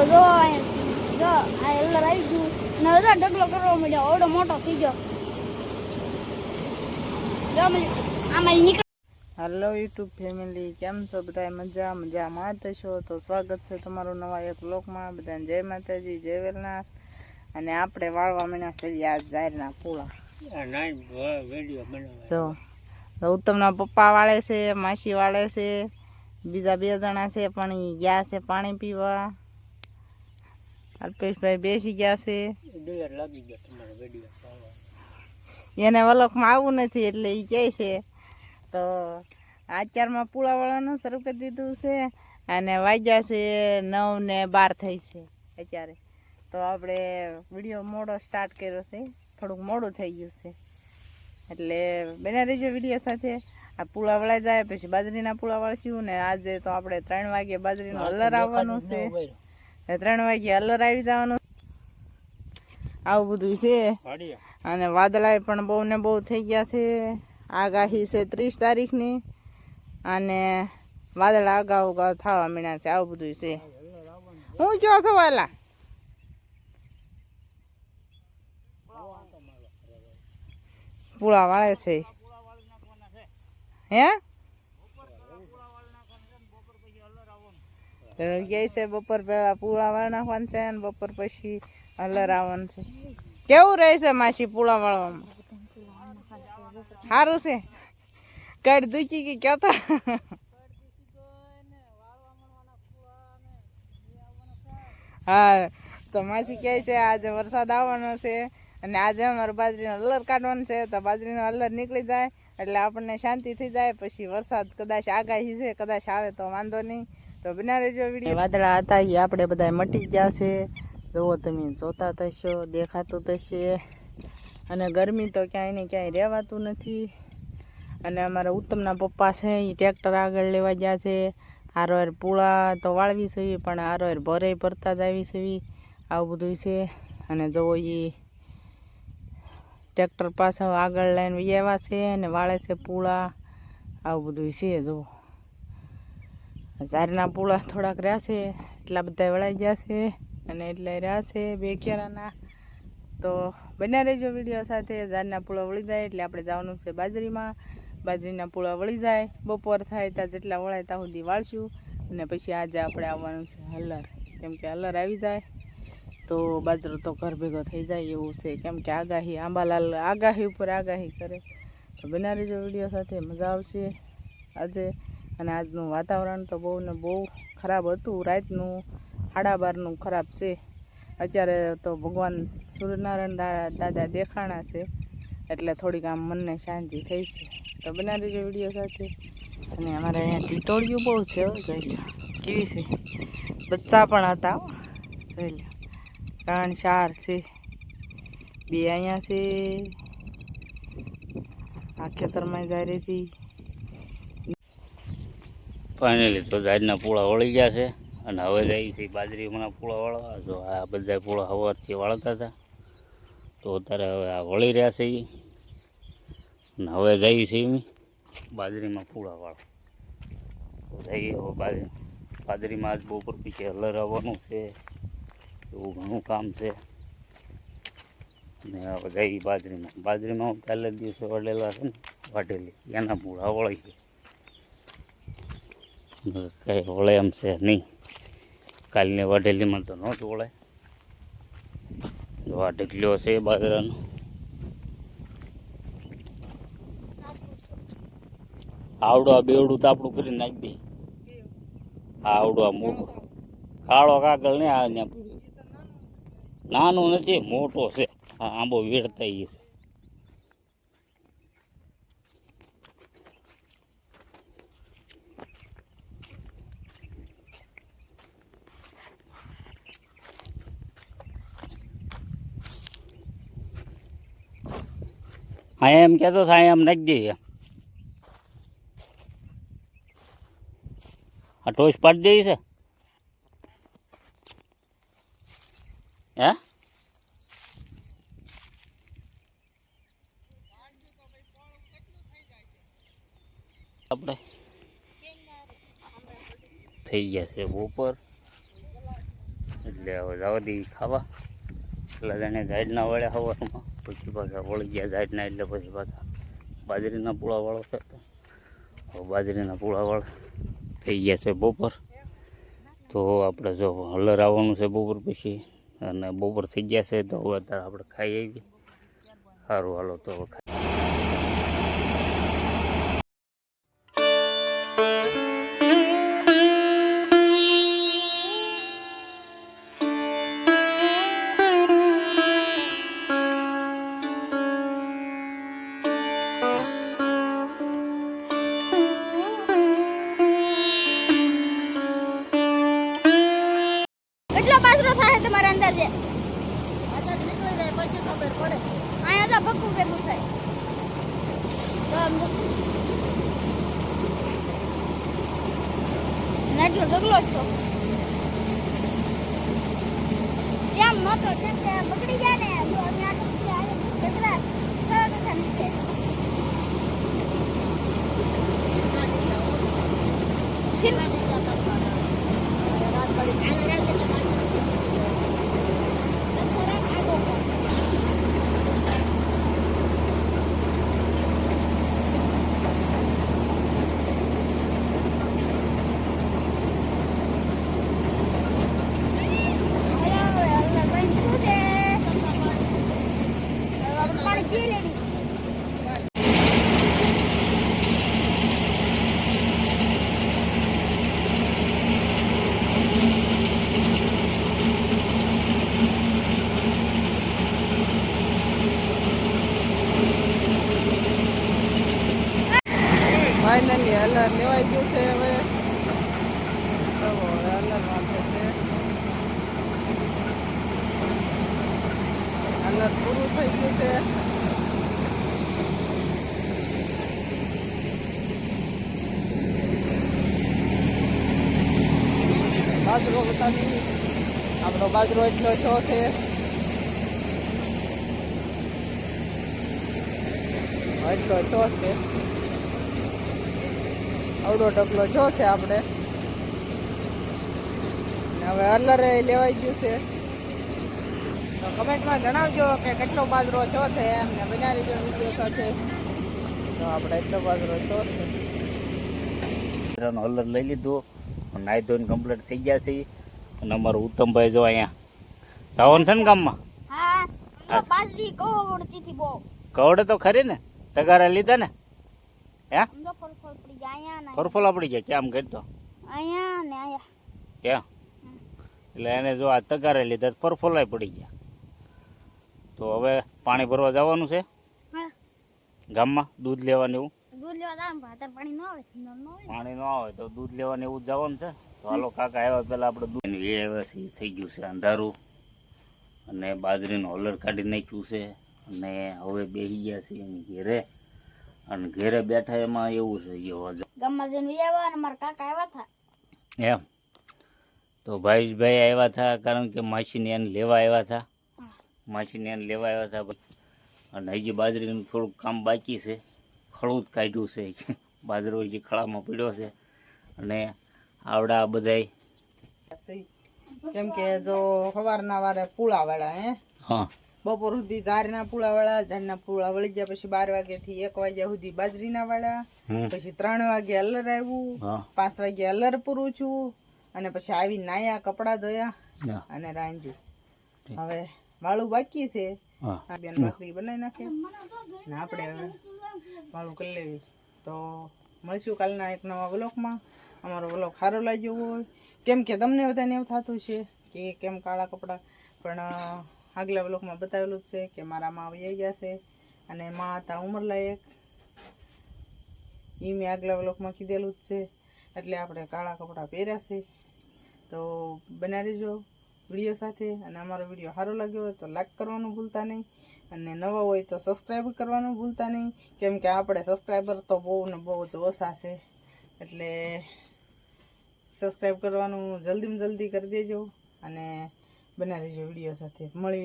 જો જો આ એલર આવી ગયું ને હજાર ઢગલો કરવા મળ્યો ઓડો મોટો થઈ ગયો. આમાં નીકળ હેલો યુટ્યુબ ફેમિલી કેમ છો? બધા મજા મજા જ છો? તો સ્વાગત છે તમારું નવા એક બ્લોકમાં બધાને જય માતાજી જય વેલનાથ. અને આપણે વાળવા મહિના છે આ જાહેરના પૂળા. જો ઉત્તમના પપ્પા વાળે છે માસી વાળે છે બીજા બે જણા છે પણ ગયા છે પાણી પીવા. અલ્પેશભાઈ બેસી ગયા છે. એને વલખમાં આવવું નથી એટલે એ કહે છે તો અત્યારમાં પુળાવાળાનું શરૂ કરી દીધું છે અને વાગ્યા છે નવ ને બાર થઈ છે અત્યારે. તો આપણે વીડિયો મોડો સ્ટાર્ટ કર્યો છે થોડુંક મોડું થઈ ગયું છે. એટલે બને રહેજો વીડિયો સાથે. આ પુળા વળાઈ જાય પછી બાજરીના પુળા વળશું ને આજે તો આપણે ત્રણ વાગે બાજરીનો હલર આવવાનું છે. ત્રણ વાગે અલર આવી જવાનું. આવું બધું છે. અને વાદળાય પણ બહુ ને બહુ થઈ ગયા છે. આગાહી છે ત્રીસ તારીખની. અને વાદળા અગાઉ અગાઉ થવા મીણ્યા છે આવું બધું છે. હું કયો છો વાલા? પૂળા વાળે છે. હે? તો છે, બપોર પેલા પૂળા વાળ નાખવાનું છે અને બપોર પછી હલર આવવાનું છે. કેવું રહે છે માસી પૂળા વાળવામાં સારું છે? કડ દુખી કે ક્યાં હા, તો માસી કહે છે, આજે વરસાદ આવવાનો છે અને આજે અમારે બાજરીનો અલર કાઢવાનું છે. તો બાજરીનો અલર નીકળી જાય એટલે આપણને શાંતિ થઈ જાય. પછી વરસાદ કદાચ આગાહી છે, કદાચ આવે તો વાંધો નહીં. તો બના રહેજો વીડિયો. વાદળા હતા એ આપણે બધા મટી ગયા છે. જુઓ તમે, જોતા થશો, દેખાતું થશે. અને ગરમી તો ક્યાંય ને ક્યાંય રહેવાતું નથી. અને અમારા ઉત્તમના પપ્પા છે એ ટ્રેક્ટર આગળ લેવા ગયા છે. હારોર પૂળા તો વાળવી છે પણ હારોર ભરે ભરતા જ આવી છે આવું બધું છે. અને જવો એ ટ્રેક્ટર પાસે આગળ લઈને વ્યવા છે અને વાળે છે પૂળા. આવું બધું છે જુઓ ઝારના પૂળા થોડાક રહ્યા છે, એટલા બધા વળાઈ ગયા છે અને એટલે રહ્યા છે બે કેરાના તો બન્યા રહેજો વીડિયો સાથે. ઝારના પૂળા વળી જાય એટલે આપણે જવાનું છે બાજરીમાં. બાજરીના પૂળા વળી જાય. બપોર થાય ત્યાં જેટલા વળાય ત્યાં સુધી વાળશું. અને પછી આજે આપણે આવવાનું છે હલર. કેમ કે હલર આવી જાય. તો બાજરો તો ઘર ભેગો થઈ જાય એવું છે. કેમ કે આગાહી આંબાલાલ આગાહી ઉપર આગાહી કરે. તો બનાવી જો વીડિયો સાથે. મજા આવશે. આજે અને આજનું વાતાવરણ તો બહુ ને બહુ ખરાબ હતું. રાતનું સાડા બારનું ખરાબ છે. અત્યારે તો ભગવાન સૂર્યનારાયણ દાદા દેખાણા છે. એટલે થોડીક આમ મનને શાંતિ થઈ છે. તો બના દેજો વીડિયો સાથે. અને અમારે અહીંયા ટીટોળિયું બહુ છે જોઈ કેવી છે? બચ્ચા પણ હતા. જોઈ લો. ત્રણ, ચાર છે. બે અહીંયા છે. આ ખેતરમાં જાય રહી ફાઇનલી તો આજના પૂળા વળી ગયા છે. અને હવે જાય છે બાજરીમાંના પૂળા વાળવા. જો આ બધા પૂળા સવારથી વાળતા હતા. તો અત્યારે હવે આ વળી રહ્યા છે એ અને હવે જઈએ છીએ એમ બાજરીમાં પૂળા વાળવા. તો જઈએ હવે બાજરી, બાજરીમાં આજ બપોર પીછે હલર આવવાનું છે. એવું ઘણું કામ છે. અને હવે જઈ બાજરીમાં. બાજરીમાં પહેલા દિવસે વળેલા છે ને વાટેલી એના પૂળા વળી છે. કંઈ વળે એમ છે નહીં. કાલની વાઢેલીમાં તો નહોતું જ વળે આ ઢગલ્યો છે બાજરાનો. આવડું આ બેવડું તાપડું કરી નાખી દે. આવડું આ મોટું. કાળો કાગળ ને આ ને નાનું નથી, મોટો છે. આંબો વેડતા છે. હા, એમ કહેતો થાય એમ નાખી દઈએ આ ટોચ પાડી દઈ છે? હે? આપણે થઈ ગયા છે બપોર. એટલે હવે જવા દઈએ ખાવા. એટલે જાણે ઝાડના વળ્યા હવારમાં પછી પાછા વળી ગયા ઝાડના એટલે પછી પાછા બાજરીના પૂળા વાળો થતો બાજરીના પૂળા વાળા થઈ ગયા છે બપોર. તો આપણે જો હલર આવવાનું છે બપોર પછી અને બપોર થઈ ગયા છે તો હવે અત્યારે આપણે ખાઈ આવી સારું, હાલો તો હવે તો પક્કું ભેગું થાય તો આમ જો. ને એટલો ઢગલો જ તો જેમ નહોતો કેમ કે બગડી જાય ને ઢગલા સરસ હતા નીચે. હવે હવે હવે ભાઈ શું છે હવે આપણે પાણી પી લેવી ફાઇનલી હલર લેવાઈ ગયું છે હવે તો હવે હલર વાંચે છે હલર પૂરું થઈ ગયું છે બાજરો બતાવી આપણો બાજરો એટલો છો છે એટલો છો છે આવડો ઢગલો છો છે આપણે હવે અલરે લેવાઈ ગયું છે કમેન્ટમાં જણાવજો કે કેટલો બાજરો છો છે એમને બનાવી જો વીડિયો સાથે. તો આપણે એટલો બાજરો છો છે. હલર લઈ લીધું નાહી ધોઈને કમ્પ્લીટ થઈ ગયા છે. અને અમારું ઉત્તમભાઈ જો અહીંયા. જવાનું છે ને ગામમાં? કવડે તો ખરી ને? તગારા લીધા ને? હે? ફરફોલા પડી ગયા કેમ કરતો અહીંયા ને અહીંયા. ક્યાં એટલે એને જો આ તગારે લીધા ફરફોલાય પડી ગયા. તો હવે પાણી ભરવા જવાનું છે? હા. ગામમાં? દૂધ લેવાનું એવું? દૂધ લેવા જાય ને ભાતર પાણી ન આવે ન આવે પાણી ન આવે તો દૂધ લેવાનું એવું જવાનું છે? તો હાલો કાકા આવ્યા પેલા આપણે દૂધ એનું એ આવ્યા છે ઈ થઈ ગયું છે અંધારું. અને બાજરીનું હોલર કાઢી નાખ્યું છે. અને હવે બેસી ગયા છે એની ઘેરે. અને ઘેરે બેઠા એમાં એવું છે જે ગામમાં જઈને આવ્યા અને મારા કાકા આવ્યા હતા. એમ? તો ભાઈશભાઈ આવ્યા હતા કારણ કે માસીને એને લેવા આવ્યા હતા. એને લેવા આવ્યા હતા અને હજી બાજરીનું થોડુંક કામ બાકી છે. ખળું જ કાઢ્યું છે. બાજરો હજી ખળામાં પડ્યો છે. અને આવડા બધાય. કેમ કે જો સવારના વારે પૂળા વાળા હે? હા. બપોર સુધી ઝારના પૂળા વાળા ઝારના પૂળા વળી ગયા પછી બાર વાગ્યાથી એક વાગ્યા સુધી બાજરીના વાળા પછી ત્રણ વાગે અલર આવ્યું પાંચ વાગે અલર પૂરું છું અને પછી આવી નાયા કપડા ધોયા અને રાંધ્યું. હવે વાળું બાકી છે. આ બેન ભાખરી બનાવી નાખે. ને આપણે હવે વાળું કરી લેવી. તો મળીશું કાલના એક નવા વ્લોગમાં. અમારો વ્લોગ સારો લાગ્યો હોય. કેમ કે તમને બધાને એવું થતું છે કે કેમ કાળા કપડાં. પણ આગલા વ્લોગમાં બતાવેલું જ છે કે મારા માં આવી ગયા છે અને માં હતા ઉંમરલાયક. એ મેં આગલા વ્લોગમાં કીધેલું જ છે. એટલે આપણે કાળા કપડાં પહેર્યા છે. તો બનાવી રહેજો વીડિયો સાથે અને અમારો વીડિયો સારો લાગ્યો હોય તો લાઈક કરવાનું ભૂલતા નહીં અને નવા હોય તો સબસ્ક્રાઈબ કરવાનું ભૂલતા નહીં. કેમ કે આપણે સબસ્ક્રાઈબર તો બહુ ને બહુ જ ઓછા છે. એટલે સબસ્ક્રાઈબ કરવાનું જલ્દીમાં જલ્દી કરી દેજો અને બનાવી દેજો વીડિયો સાથે. મળી